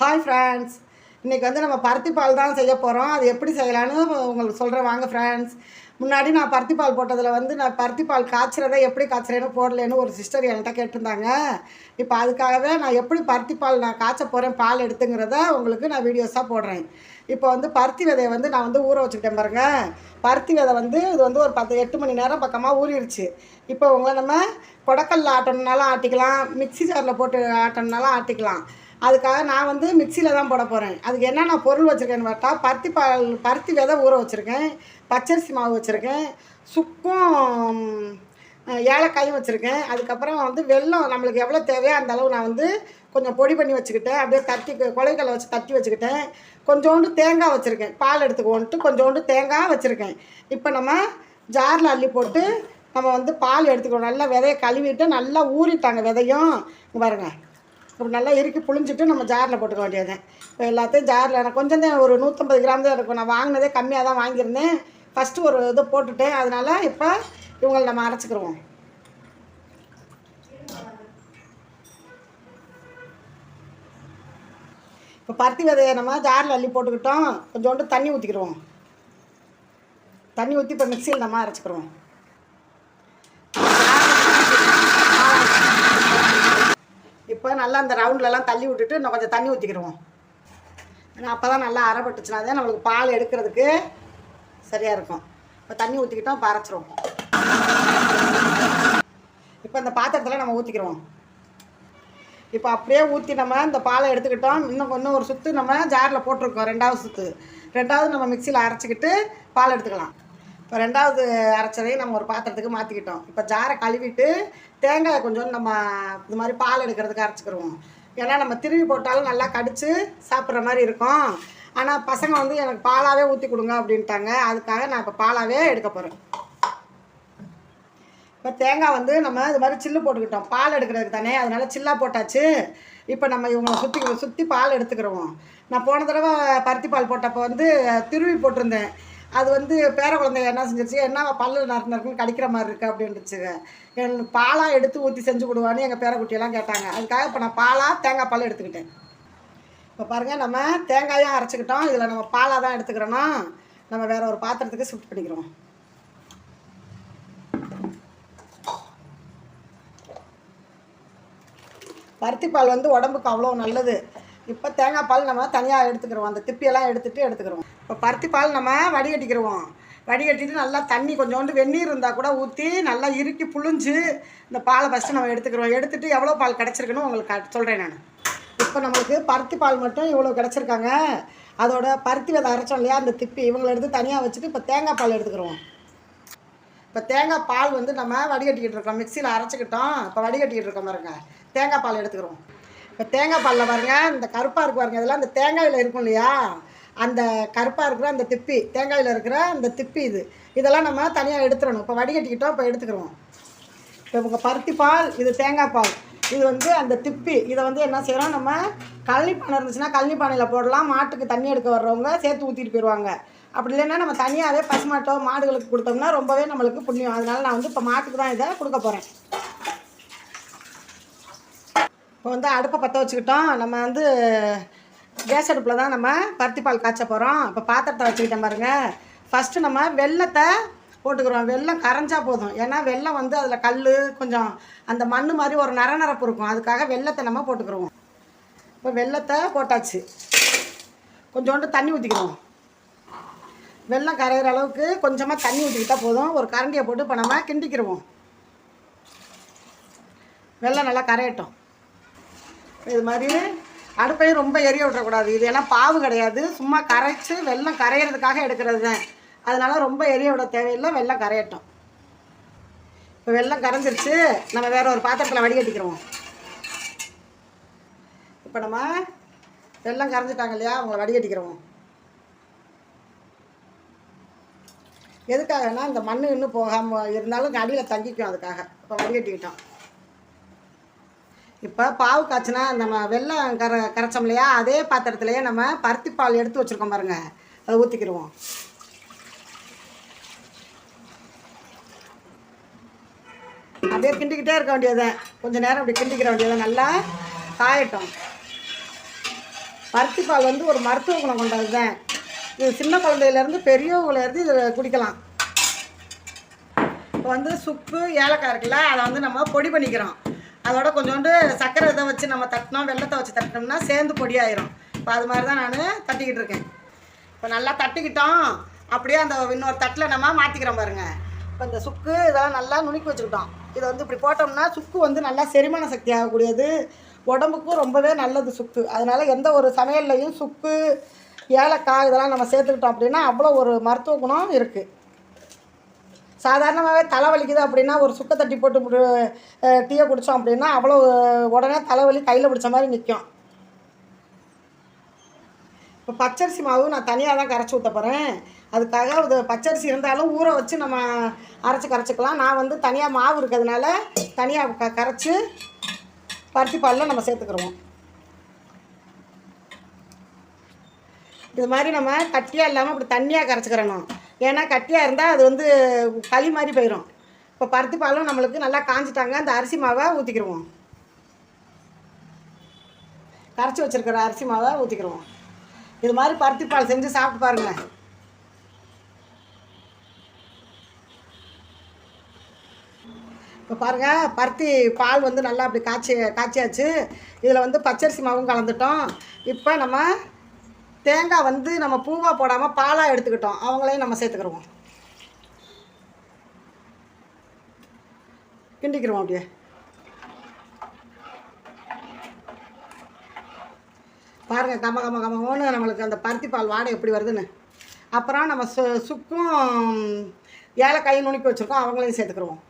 Hi friends இன்றைக்கி வந்து நம்ம பருத்தி பால் தான் செய்ய போகிறோம் அது எப்படி செய்யலான்னு உங்களுக்கு சொல்கிறேன் வாங்க ஃப்ரெண்ட்ஸ் முன்னாடி நான் பருத்தி பால் போட்டதில் வந்து நான் பருத்தி பால் காய்ச்சுறதை எப்படி காய்ச்சறேன்னு போடலன்னு ஒரு சிஸ்டர் என்கிட்ட கேட்டிருந்தாங்க. இப்போ அதுக்காகவே நான் எப்படி பருத்தி பால் நான் காய்ச்ச போகிறேன் பால் எடுத்துங்கிறத உங்களுக்கு நான் வீடியோஸாக போடுறேன். இப்போ வந்து பருத்தி விதையை வந்து நான் வந்து ஊற வச்சுக்கிட்டேன் பாருங்க. பருத்தி விதை வந்து இது வந்து ஒரு பத்து எட்டு மணி நேரம் பக்கமாக ஊறிடுச்சு இப்போ உங்களை நம்ம கொடக்கல்ல ஆட்டணுனாலும் ஆட்டிக்கலாம். மிக்ஸி ஜாரில் போட்டு ஆட்டணுனாலும் ஆட்டிக்கலாம். அதுக்காக நான் வந்து மிக்சியில் தான் போட போகிறேன் அதுக்கு என்னென்ன பொருள் வச்சுருக்கேன்னு பார்த்தா பருத்தி பால் பருத்தி விதை ஊற வச்சுருக்கேன். பச்சரிசி மாவு வச்சுருக்கேன். சுக்கும் ஏலக்காயும் வச்சுருக்கேன். அதுக்கப்புறம் வந்து வெல்லம் நம்மளுக்கு எவ்வளோ தேவையோ அந்த அளவு நான் வந்து கொஞ்சம் பொடி பண்ணி வச்சுக்கிட்டேன். அப்படியே தட்டி கொலைக்கல்லை வச்சு தட்டி வச்சுக்கிட்டேன். கொஞ்சோண்டு தேங்காய் வச்சுருக்கேன். பால் எடுத்துக்கோன்ட்டு கொஞ்சோண்டு தேங்காய் வச்சுருக்கேன். இப்போ நம்ம ஜாரில் அள்ளி போட்டு நம்ம வந்து பால் எடுத்துக்கணும் நல்லா விதையை கழுவிட்டு நல்லா ஊறிட்டாங்க விதையும். பாருங்கள் அப்புறம் நல்லா இறுக்கி புழிஞ்சிட்டு நம்ம ஜாரில் போட்டுக்க வேண்டியது இப்போ எல்லாத்தையும் ஜாரில் எனக்கு கொஞ்சம் தான் ஒரு நூற்றம்பது கிராம் தான் இருக்கும். நான் வாங்கினதே கம்மியாக தான் வாங்கியிருந்தேன். ஃபஸ்ட்டு ஒரு இது போட்டுட்டேன். அதனால் இப்போ இவங்களை நம்ம அரைச்சிக்கிருவோம். இப்போ பருத்தி விதையை நம்ம ஜாரில் அள்ளி போட்டுக்கிட்டோம். கொஞ்சோண்டு தண்ணி ஊற்றிக்கிடுவோம் தண்ணி ஊற்றி இப்போ மிக்சியில் நம்ம அரைச்சிக்கிடுவோம் இப்போ நல்லா அந்த ரவுண்ட்லலாம் தள்ளி விட்டுட்டு இன்னும் கொஞ்சம் தண்ணி ஊற்றிக்கிடுவோம் ஏன்னா அப்போ தான் நல்லா அரைப்பட்டுச்சுனா தான் நம்மளுக்கு பால் எடுக்கிறதுக்கு சரியாக இருக்கும். இப்போ தண்ணி ஊற்றிக்கிட்டோம் பறச்சிரும் இப்போ இந்த பாத்திரத்தில் நம்ம ஊற்றிக்கிறோம் இப்போ அப்படியே ஊற்றி நம்ம இந்த பாலை எடுத்துக்கிட்டோம். இன்னும் இன்னும் ஒரு சுற்று நம்ம ஜாரில் போட்டிருக்கோம் ரெண்டாவது சுற்று ரெண்டாவது நம்ம மிக்சியில் அரைச்சிக்கிட்டு பால் எடுத்துக்கலாம். இப்போ ரெண்டாவது அரைச்சதையும் நம்ம ஒரு பாத்திரத்துக்கு மாற்றிக்கிட்டோம் இப்போ ஜாரை கழுவிட்டு தேங்காயை கொஞ்சம் நம்ம இது மாதிரி பால் எடுக்கிறதுக்கு அரைச்சிக்கிடுவோம் ஏன்னா நம்ம திருவி போட்டாலும் நல்லா கடித்து சாப்பிட்ற மாதிரி இருக்கும். ஆனால் பசங்க வந்து எனக்கு பாலாகவே ஊற்றி கொடுங்க அப்படின்ட்டாங்க. அதுக்காக நான் இப்போ பாலாகவே எடுக்க போகிறேன் இப்போ தேங்காய் வந்து நம்ம இது மாதிரி சில்லு போட்டுக்கிட்டோம். பால் எடுக்கிறதுக்கு தானே. அதனால் சில்லா போட்டாச்சு. இப்போ நம்ம இவங்களை சுற்றி சுற்றி பால் எடுத்துக்கிறோம் நான் போன தடவை பருத்தி பால் போட்டப்போ வந்து திருவி போட்டிருந்தேன். அது வந்து பேர குழந்தைங்க என்ன செஞ்சிருச்சு? என்ன பல்லு நறுக்கு நறுக்குன்னு கடிக்கிற மாதிரி இருக்குது அப்படின்ட்டுச்சுங்க எனக்கு பாலாக எடுத்து ஊற்றி செஞ்சு கொடுவான்னு எங்கள் பேரக்குட்டியெல்லாம் கேட்டாங்க. அதுக்காக இப்போ நான் பாலாக தேங்காய் பால் எடுத்துக்கிட்டேன். இப்போ பாருங்கள் நம்ம தேங்காயும் அரைச்சிக்கிட்டோம். இதில் நம்ம பாலாக தான் எடுத்துக்கிறோன்னா நம்ம வேறு ஒரு பாத்திரத்துக்கு ஷிஃப்ட் பண்ணிக்கிறோம். பருத்தி பால் வந்து உடம்புக்கு அவ்வளோ நல்லது. இப்போ தேங்காய் பால் நம்ம தனியாக எடுத்துக்கிறோம். அந்த திப்பியெல்லாம் எடுத்துட்டு எடுத்துக்கிறோம். இப்போ பருத்தி பால் நம்ம வடிகட்டிக்கிடுவோம் வடிகட்டிட்டு நல்லா தண்ணி கொஞ்சோண்டு வெந்நீர் இருந்தால் கூட ஊற்றி நல்லா இறுக்கி புழிஞ்சு இந்த பாலை ஃபஸ்ட்டு நம்ம எடுத்துக்கிறோம் எடுத்துகிட்டு எவ்வளோ பால் கிடச்சிருக்குன்னு உங்களுக்கு சொல்கிறேன் நான். இப்போ நம்மளுக்கு பருத்தி பால் மட்டும் இவ்வளோ கிடச்சிருக்காங்க. அதோட பருத்தி விதை அரைச்சோம் இல்லையா? அந்த திப்பி இவங்களை எடுத்து தனியாக வச்சுட்டு இப்போ தேங்காய் பால் எடுத்துக்கிறோம் இப்போ தேங்காய் பால் வந்து நம்ம வடிகட்டிக்கிட்டு இருக்கோம். மிக்சியில் அரைச்சிக்கிட்டோம். இப்போ வடிகட்டிக்கிட்டு இருக்கோம் பாருங்க. தேங்காய் பால் எடுத்துக்கிறோம் இப்போ தேங்காய் பாலில் பாருங்கள் இந்த கருப்பாக இருக்கு பாருங்க. இதெல்லாம் இந்த தேங்காயில் இருக்கும் இல்லையா? அந்த கருப்பாக இருக்கிற அந்த திப்பி தேங்காயில் இருக்கிற அந்த திப்பி இது. இதெல்லாம் நம்ம தனியாக எடுத்துடணும். இப்போ வடிகட்டிக்கிட்டோம் இப்போ எடுத்துக்கிறோம். இப்போ இவங்க பருத்தி பால் இது தேங்காய் பால். இது வந்து அந்த திப்பி. இதை வந்து என்ன செய்கிறோம் நம்ம கழனி பானை இருந்துச்சுன்னா கழனி பானையில் போடலாம். மாட்டுக்கு தண்ணி எடுக்க வர்றவங்க சேர்த்து ஊற்றிட்டு போயிடுவாங்க அப்படி இல்லைன்னா நம்ம தனியாகவே பசுமாட்டோ மாடுகளுக்கு கொடுத்தோம்னா ரொம்பவே நம்மளுக்கு புண்ணியம். அதனால நான் வந்து இப்போ மாட்டுக்கு தான் இதை கொடுக்க போகிறேன் இப்போ வந்து அடுப்பை பற்ற வச்சுக்கிட்டோம். நம்ம வந்து கேஸ் அடுப்பில் தான் நம்ம பருத்தி பால் காய்ச்ச போகிறோம் இப்போ பாத்திரத்தை வச்சுக்கிட்டேன் பாருங்கள் ஃபஸ்ட்டு நம்ம வெள்ளத்தை போட்டுக்கிறோம். வெள்ளம் கரைஞ்சா போதும். ஏன்னா வெள்ளம் வந்து அதில் கல் கொஞ்சம் அந்த மண் மாதிரி ஒரு நரநரப்பு இருக்கும். அதுக்காக வெள்ளத்தை நம்ம போட்டுக்கிறோம். இப்போ வெள்ளத்தை போட்டாச்சு. கொஞ்சோண்டு தண்ணி ஊற்றிக்கிறோம் வெள்ளம் கரையிற அளவுக்கு கொஞ்சமாக தண்ணி ஊற்றிக்கிட்டால் போதும். ஒரு கரண்டியை போட்டு இப்போ நம்ம கிண்டிக்கிடுவோம் வெள்ளம் நல்லா கரையட்டும். இது மாதிரி அடுப்பையும் ரொம்ப எரிய விட்டுறக்கூடாது இது ஏன்னா பாவு கிடையாது. சும்மா கரைச்சி வெள்ளம் கரையிறதுக்காக எடுக்கிறது தான் அதனால் ரொம்ப எரிய விட தேவையில்லை. வெள்ளம் கரையட்டும். இப்போ வெள்ளம் கரைஞ்சிருச்சு. நம்ம வேறு ஒரு பாத்திரத்தில் வடிகட்டிக்கிறோம் இப்போ நம்ம வெள்ளம் கரைஞ்சிட்டாங்க இல்லையா? அவங்க வடிகட்டிக்கிறோம் எதுக்காகனா இந்த மண் இன்னும் போகாமல் இருந்தாலும் அடியில் தங்கிக்கும் அதுக்காக. இப்போ வடிகட்டிக்கிட்டோம். இப்போ பாவு காய்ச்சினா நம்ம வெள்ளம் கர கரைச்சோம் இல்லையா? அதே பாத்திரத்துலையே நம்ம பருத்தி பால் எடுத்து வச்சுருக்கோம் பாருங்கள் அதை ஊற்றிக்கிடுவோம் அப்படியே கிண்டிக்கிட்டே இருக்க வேண்டியதை கொஞ்சம் நேரம் அப்படி கிண்டிக்கிற வேண்டியது நல்லா காயட்டும். பருத்தி பால் வந்து ஒரு மருத்துவ குணம் கொண்டது தான் இது சின்ன குழந்தையிலேருந்து பெரியவங்களேருந்து இதை குடிக்கலாம். இப்போ வந்து சுக்கு ஏலக்காய் இருக்குல்ல அதை வந்து நம்ம பொடி பண்ணிக்கிறோம். அதோட கொஞ்சோண்டு சர்க்கரை இதை வச்சு நம்ம தட்டினோம் வெள்ளத்தை வச்சு தட்டினோம்னா சேர்ந்து பொடி ஆயிரும். இப்போ அது மாதிரி தான் நான் தட்டிக்கிட்டு இருக்கேன். இப்போ நல்லா தட்டிக்கிட்டோம். அப்படியே அந்த இன்னொரு தட்டில் நம்ம மாற்றிக்கிறோம் பாருங்கள் இப்போ இந்த சுக்கு இதெல்லாம் நல்லா நுணுக்கி வச்சுக்கிட்டோம். இதை வந்து இப்படி போட்டோம்னா சுக்கு வந்து நல்லா செரிமான சக்தி ஆகக்கூடியது. உடம்புக்கும் ரொம்பவே நல்லது சுக்கு. அதனால் எந்த ஒரு சமையல்லையும் சுக்கு ஏலக்காய் இதெல்லாம் நம்ம சேர்த்துக்கிட்டோம் அப்படின்னா அவ்வளோ ஒரு மருத்துவ குணம் இருக்குது சாதாரணமாகவே தலை வலிக்குது அப்படின்னா ஒரு சுக்க தட்டி போட்டு டீயை குடித்தோம் அப்படின்னா அவ்வளோ உடனே தலைவலி கையில் பிடிச்ச மாதிரி நிற்கும் இப்போ பச்சரிசி மாவு நான் தனியாக தான் கரைச்சி ஊற்ற போகிறேன் அதுக்காக இது பச்சரிசி இருந்தாலும் ஊற வச்சு நம்ம அரைச்சி கரைச்சிக்கலாம். நான் வந்து தனியாக மாவு இருக்கிறதுனால தனியாக க கரைச்சி பருத்தி பாலில் நம்ம சேர்த்துக்கிடுவோம் இது மாதிரி நம்ம கட்டியாக இல்லாமல் இப்படி தண்ணியாக கரைச்சிக்கிறணும். ஏன்னா கட்டியாக இருந்தால் அது வந்து களி மாதிரி போயிடும் இப்போ பருத்தி பாலும் நம்மளுக்கு நல்லா காஞ்சிட்டாங்க அந்த அரிசி மாவை ஊற்றிக்கிடுவோம் கரைச்சி வச்சிருக்கிற அரிசி மாவை ஊற்றிக்கிடுவோம் இது மாதிரி பருத்தி பால் செஞ்சு சாப்பிட்டு பாருங்கள் இப்போ பாருங்கள் பருத்தி பால் வந்து நல்லா அப்படி காய்ச்சி காய்ச்சியாச்சு. இதில் வந்து பச்சரிசி மாவும் கலந்துட்டோம். இப்போ நம்ம தேங்காய் வந்து நம்ம பூவாக போடாமல் பாலாக எடுத்துக்கிட்டோம். அவங்களையும் நம்ம சேர்த்துக்கிடுவோம் கிண்டிக்கிறோம் அப்படியே. பாருங்கள் கம கம கமன்னு நம்மளுக்கு அந்த பருத்தி பால் வாடை எப்படி வருதுன்னு. அப்புறம் நம்ம சு சுக்கும் ஏலக்காயும் நுணுக்கி வச்சுருக்கோம் அவங்களையும் சேர்த்துக்கிடுவோம்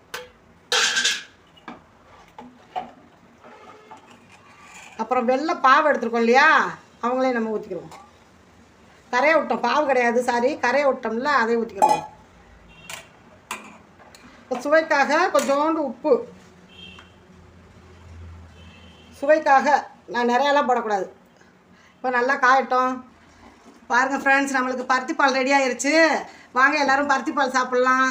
அப்புறம் வெள்ளை பாவு எடுத்துருக்கோம் இல்லையா? அவங்களையும் நம்ம ஊற்றிக்கிடுவோம் கரையை விட்டோம். பாவு கிடையாது சாரி. கரையை விட்டோம்ல அதை ஊற்றிக்கிறோம் இப்போ சுவைக்காக கொஞ்சோண்டு உப்பு. சுவைக்காக நான் நிறையாலாம் போடக்கூடாது. இப்போ நல்லா காயட்டும். பாருங்கள் ஃப்ரெண்ட்ஸ் நம்மளுக்கு பருத்தி பால் ரெடி ஆயிடுச்சு வாங்க எல்லோரும் பருத்தி பால் சாப்பிட்லாம்.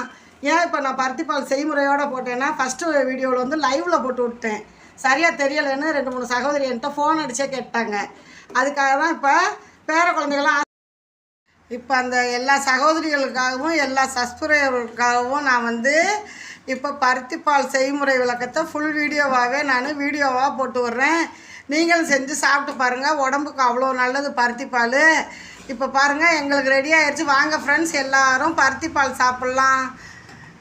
ஏன் இப்போ நான் பருத்தி பால் செய்முறையோடு போட்டேன்னா ஃபஸ்ட்டு வீடியோவில் வந்து லைவில் போட்டு விட்டேன். சரியாக தெரியலைன்னு ரெண்டு மூணு சகோதரி என்கிட்ட ஃபோன் அடித்தே கேட்டாங்க. அதுக்காக தான் இப்போ பேர குழந்தைகள்லாம் இப்போ அந்த எல்லா சகோதரிகளுக்காகவும் எல்லா சப்ஸ்கிரைபர்களுக்காகவும் நான் வந்து இப்போ பருத்திப்பால் செய்முறை விளக்கத்தை ஃபுல் வீடியோவாகவே நான் வீடியோவாக போட்டு விட்றேன். நீங்களும் செஞ்சு சாப்பிட்டு பாருங்கள் உடம்புக்கு அவ்வளோ நல்லது பருத்திப்பால். இப்போ பாருங்கள் எங்களுக்கு ரெடி ஆயிடுச்சு வாங்க ஃப்ரெண்ட்ஸ் எல்லாரும் பருத்திப்பால் சாப்பிட்லாம்.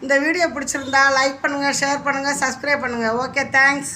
இந்த வீடியோ பிடிச்சிருந்தா லைக் பண்ணுங்கள் ஷேர் பண்ணுங்கள் சப்ஸ்கிரைப் பண்ணுங்கள் ஓகே தேங்க்ஸ்